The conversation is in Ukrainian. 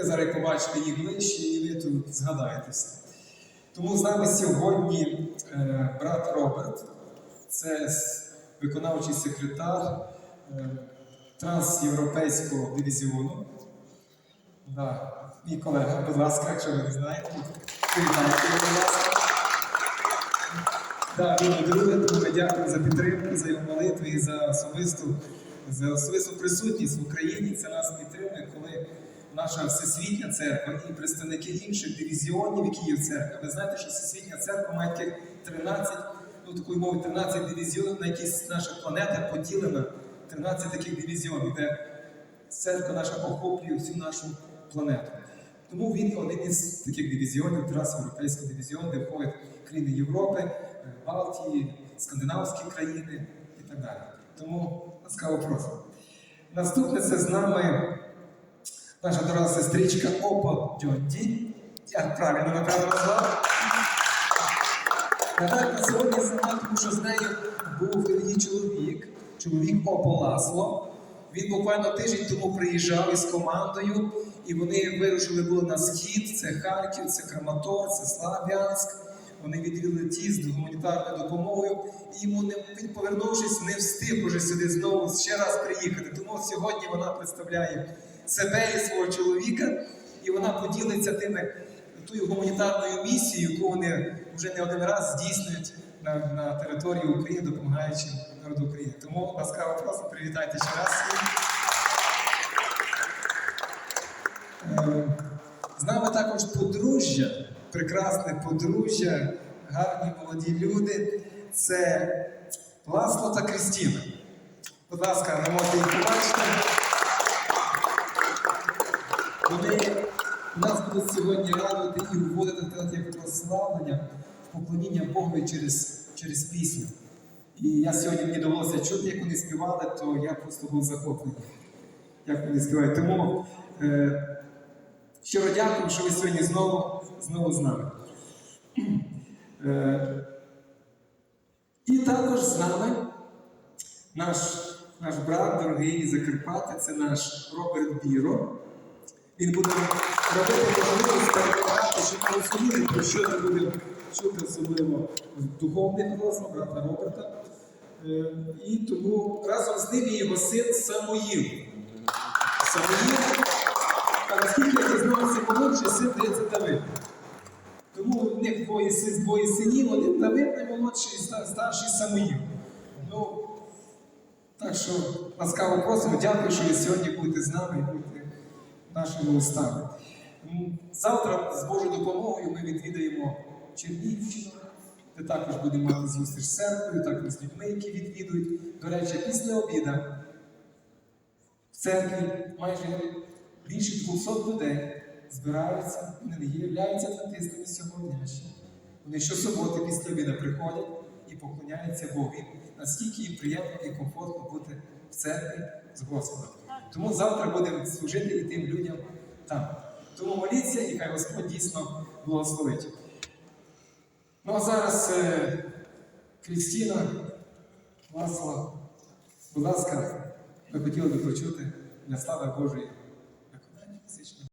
Ви зараз побачите їх ближче і ви тут згадаєте все. Тому з нами сьогодні е, брат Роберт, це виконавчий секретар е, трансєвропейського дивізіону. Да. Мій колега, будь ласка, якщо ви не знаєте, привітайте, будь ласка. Да, друге, тому ми за підтримку, за його молитви і за особисту, за особисту присутність в Україні. Це нас підтримує, коли наша всесвітня церква і представники інших дивізіонів, які є в церкві. Ви знаєте, що всесвітня церква має таких 13, ну такою мовою, 13 дивізіонів, на якісь наша планета поділена, 13 таких дивізіонів, де церква наша охоплює всю нашу планету. Тому він один із таких дивізіонів, трансєвропейського дивізіону, де входять країни Європи, Балтії, скандинавські країни і так далі. Тому ласкаво просимо. Наступне це з нами наша дорога сестричка Опа Дьонді. Я правильно напевно назвав. Наталя на сьогодні знала, тому що з нею був її чоловік, чоловік Опо Ласло. Він буквально тиждень тому приїжджав із командою, і вони вирушили були на схід. Це Харків, це Краматор, це Слав'янськ. Вони відвідали ті з гуманітарною допомогою. І йому не повернувшись, не встиг уже сюди знову ще раз приїхати. Тому сьогодні вона представляє себе і свого чоловіка, і вона поділиться тими тою гуманітарною місією, яку вони вже не один раз здійснюють на, на території України, допомагаючи народу України. Тому ласкаво просимо, привітайте ще раз. Е, З нами також подружжя, прекрасне подружжя, гарні молоді люди. Це Ласло та Крістіна. Будь ласка, ви можете їх побачити. Вони нас будуть сьогодні радувати і вводити в як прославлення, поклоніння Богові через, через пісню. І я сьогодні мені довелося чути, як вони співали, то я просто був захоплений, як вони співають. Тому е, щиро дякую, що ви сьогодні знову, знову з нами. Е, і також з нами наш, наш брат, дорогий Закарпаття, це наш Роберт Біро. Він буде робити можливість щоб ми розуміли, про що ми будемо чути особливо в духовних брата Роберта. Е, І тому разом з ним є його син Самоїл. Самоїл, а наскільки я дізнався, молодший син здається Давид. Тому в них двоє, двоє синів, один Давид наймолодший, ста- старший Самоїл. Ну, так що ласкаво просимо, дякую, що ви сьогодні будете з нами і нашими устами. Завтра з Божою допомогою ми відвідаємо Чернігівщину, де також будемо мати зустріч з церквою, також з людьми, які відвідують. До речі, після обіда в церкві майже більше 200 людей збираються, вони не являються адвентистами сьогоднішні. Вони щосуботи після обіда приходять і поклоняються Богу. Наскільки їм приємно і комфортно бути в церкві з Господом. Тому завтра будемо служити і тим людям там. Тому моліться, і хай Господь дійсно благословить. Ну а зараз е, Крістіна, Ласла, будь ласка, ми хотіли би почути для слави Божої